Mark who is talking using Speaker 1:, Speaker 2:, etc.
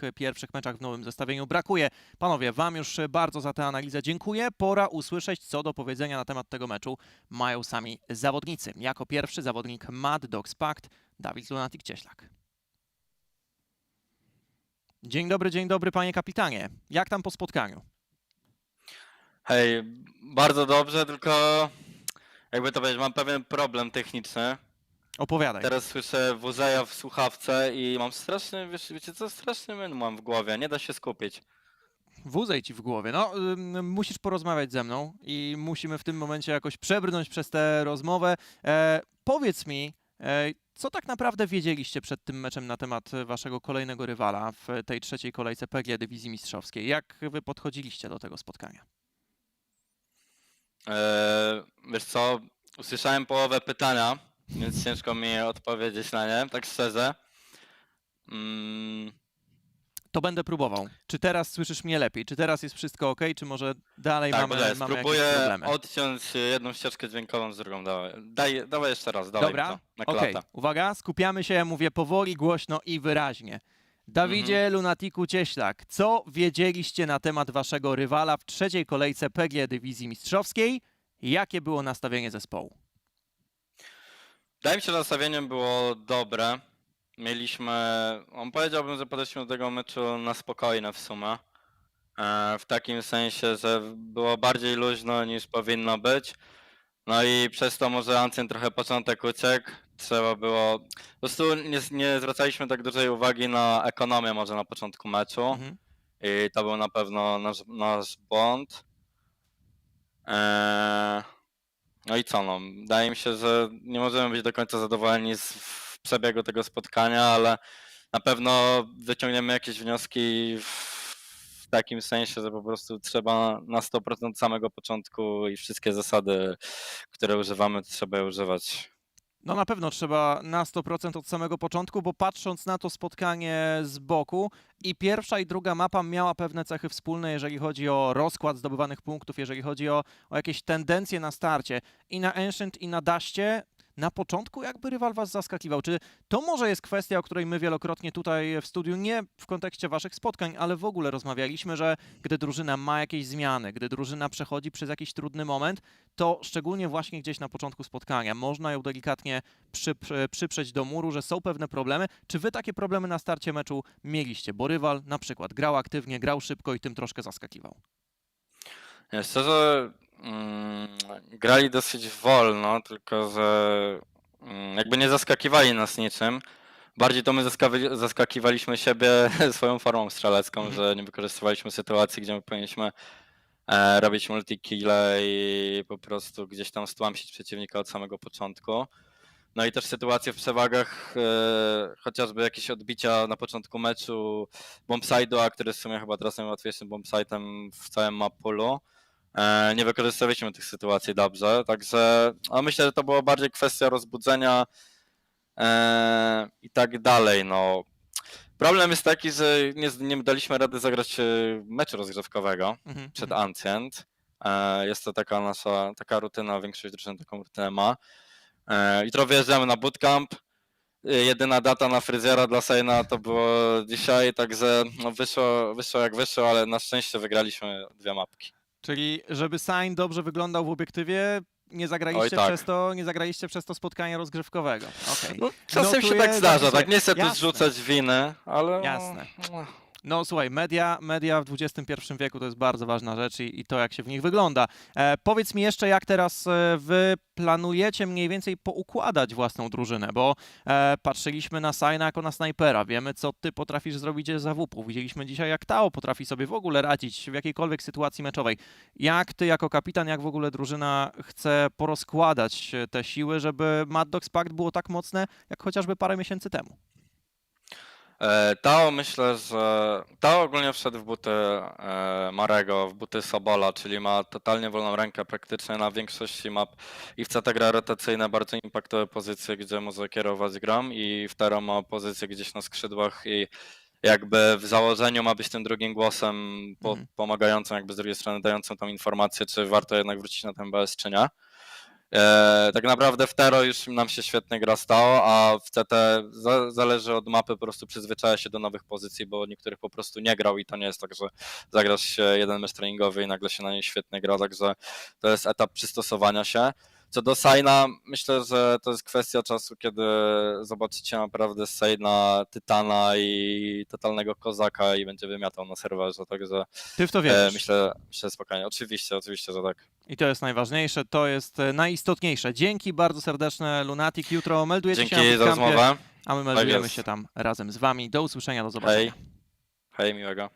Speaker 1: tych pierwszych meczach w nowym zestawieniu brakuje. Panowie, wam już bardzo za tę analizę dziękuję. Pora usłyszeć, co do powiedzenia na temat tego meczu mają sami zawodnicy. Jako pierwszy zawodnik Mad Dogs Pact, Dawid Lunatik-Cieślak. Dzień dobry, dzień dobry panie kapitanie. Jak tam po spotkaniu?
Speaker 2: Hej, bardzo dobrze, tylko jakby to powiedzieć, mam pewien problem techniczny.
Speaker 1: Opowiadaj.
Speaker 2: Teraz słyszę Wuzeja w słuchawce i mam straszny, wiesz, wiecie co, straszny myn mam w głowie, nie da się skupić.
Speaker 1: Wózej ci w głowie. No, ym, musisz porozmawiać ze mną i musimy w tym momencie jakoś przebrnąć przez tę rozmowę. E, powiedz mi, e, co tak naprawdę wiedzieliście przed tym meczem na temat waszego kolejnego rywala w tej trzeciej kolejce PG Dywizji Mistrzowskiej? Jak wy podchodziliście do tego spotkania?
Speaker 2: Eee, wiesz co, usłyszałem połowę pytania, więc ciężko mi odpowiedzieć na nie, tak szczerze. Mm,
Speaker 1: To będę próbował. Czy teraz słyszysz mnie lepiej? Czy teraz jest wszystko ok? Czy może dalej
Speaker 2: tak,
Speaker 1: mamy,
Speaker 2: mamy,
Speaker 1: mamy jakieś
Speaker 2: spróbuję
Speaker 1: problemy?
Speaker 2: odciąć jedną ścieżkę dźwiękową z drugą, dawaj, daj, dawaj jeszcze raz, dawaj
Speaker 1: Dobra,
Speaker 2: to, na
Speaker 1: Okej, uwaga, skupiamy się, mówię powoli, głośno i wyraźnie. Dawidzie
Speaker 2: Mhm.
Speaker 1: Lunatiku Cieślak, co wiedzieliście na temat waszego rywala w trzeciej kolejce PG Dywizji Mistrzowskiej? Jakie było nastawienie zespołu?
Speaker 2: Wydaje mi się, że nastawieniem było dobre. Mieliśmy, on powiedziałbym, że podeszliśmy do tego meczu na spokojne w sumie. E, W takim sensie, że było bardziej luźno niż powinno być. No i przez to może Ancyn trochę początek uciekł. Trzeba było. Po prostu nie, nie zwracaliśmy tak dużej uwagi na ekonomię może na początku meczu.
Speaker 1: Mhm.
Speaker 2: I to był na pewno nasz, nasz błąd. Eee, no i co, no, wydaje mi się, że nie możemy być do końca zadowoleni z przebiegu tego spotkania, ale na pewno wyciągniemy jakieś wnioski w, takim sensie, że po prostu trzeba na 100% od samego początku i wszystkie zasady, które używamy, trzeba używać.
Speaker 1: No na pewno trzeba na 100% od samego początku, bo patrząc na to spotkanie z boku i pierwsza i druga mapa miała pewne cechy wspólne, jeżeli chodzi o rozkład zdobywanych punktów, jeżeli chodzi o, o jakieś tendencje na starcie. I na Ancient i na Daście na początku jakby rywal was zaskakiwał. Czy to może jest kwestia, o której my wielokrotnie tutaj w studiu, nie w kontekście waszych spotkań, ale w ogóle rozmawialiśmy, że gdy drużyna ma jakieś zmiany, gdy drużyna przechodzi przez jakiś trudny moment, to szczególnie właśnie gdzieś na początku spotkania można ją delikatnie przy, przy, przyprzeć do muru, że są pewne problemy. Czy wy takie problemy na starcie meczu mieliście? Bo rywal na przykład grał aktywnie, grał szybko i tym troszkę zaskakiwał.
Speaker 2: Szczerze, grali dosyć wolno, tylko że mm, jakby nie zaskakiwali nas niczym. Bardziej to my zaskakiwaliśmy siebie swoją formą strzelecką,
Speaker 1: Mhm.
Speaker 2: że nie wykorzystywaliśmy sytuacji, gdzie my powinniśmy e, robić multikille i po prostu gdzieś tam stłamsić przeciwnika od samego początku. No i też sytuacje w przewagach, e, chociażby jakieś odbicia na początku meczu bombside'u, a który jest w sumie chyba teraz najłatwiejszym bombside'em w całym mapulu. E, nie wykorzystaliśmy tych sytuacji dobrze, także a myślę, że to było bardziej kwestia rozbudzenia e, i tak dalej. No. Problem jest taki, że nie, nie daliśmy rady zagrać e, meczu rozgrzewkowego
Speaker 1: Mhm,
Speaker 2: przed
Speaker 1: mhm.
Speaker 2: Ancient. E, Jest to taka nasza taka rutyna, większość drużyn taką rutynę ma. Jutro wyjeżdżamy na bootcamp. Jedyna data na fryzjera dla Sejna to było dzisiaj, także no wyszło, wyszło jak wyszło, ale na szczęście wygraliśmy dwie mapki.
Speaker 1: Czyli żeby Sign dobrze wyglądał w obiektywie, nie zagraliście,
Speaker 2: tak.
Speaker 1: przez, to, nie zagraliście przez to spotkanie rozgrzewkowego. Okej.
Speaker 2: No, czasem się
Speaker 1: Notuję,
Speaker 2: tak zdarza, tak nie chcę tu
Speaker 1: Jasne.
Speaker 2: zrzucać winy, ale...
Speaker 1: Jasne.
Speaker 2: No,
Speaker 1: słuchaj, media, media w XXI wieku to jest bardzo ważna rzecz i, i to, jak się w nich wygląda. E, powiedz mi jeszcze, jak teraz e, wy planujecie mniej więcej poukładać własną drużynę, bo e, patrzyliśmy na Sajna jako na snajpera, wiemy, co ty potrafisz zrobić z AWP. Widzieliśmy dzisiaj, jak Tao potrafi sobie w ogóle radzić w jakiejkolwiek sytuacji meczowej. Jak ty jako kapitan, jak w ogóle drużyna chce porozkładać e, te siły, żeby Mad Dogs Pact było tak mocne, jak chociażby parę miesięcy temu?
Speaker 2: E, Tao myślę, że Tao ogólnie wszedł w buty e, Marego, w buty Sobola, czyli ma totalnie wolną rękę praktycznie na większości map i w CT gra rotacyjne, bardzo impaktowe pozycje, gdzie może kierować gram i w Tero ma pozycję gdzieś na skrzydłach i jakby w założeniu ma być tym drugim głosem po,
Speaker 1: Mhm.
Speaker 2: pomagającym jakby z drugiej strony dającym tą informację, czy warto jednak wrócić na ten BS czy nie. E, tak naprawdę w Tero już nam się świetnie gra stało, a w CT za, zależy od mapy, po prostu przyzwyczaja się do nowych pozycji, bo niektórych po prostu nie grał i to nie jest tak, że zagrasz jeden mecz treningowy i nagle się na niej świetnie gra, także to jest etap przystosowania się. Co do Saina, myślę, że to jest kwestia czasu, kiedy zobaczycie naprawdę Saina, Tytana i totalnego kozaka i będzie wymiatał na serwerze, także
Speaker 1: Ty w to
Speaker 2: e,
Speaker 1: wierzysz.
Speaker 2: myślę, myślę spokojnie. Oczywiście, oczywiście, że tak.
Speaker 1: I to jest najważniejsze, to jest e, najistotniejsze. Dzięki bardzo serdeczne, Lunatic. Jutro meldujecie się na
Speaker 2: Dzięki za rozmowę.
Speaker 1: a my meldujemy
Speaker 2: jest.
Speaker 1: się tam razem z wami. Do usłyszenia, do zobaczenia.
Speaker 2: Hej. Hej, miłego.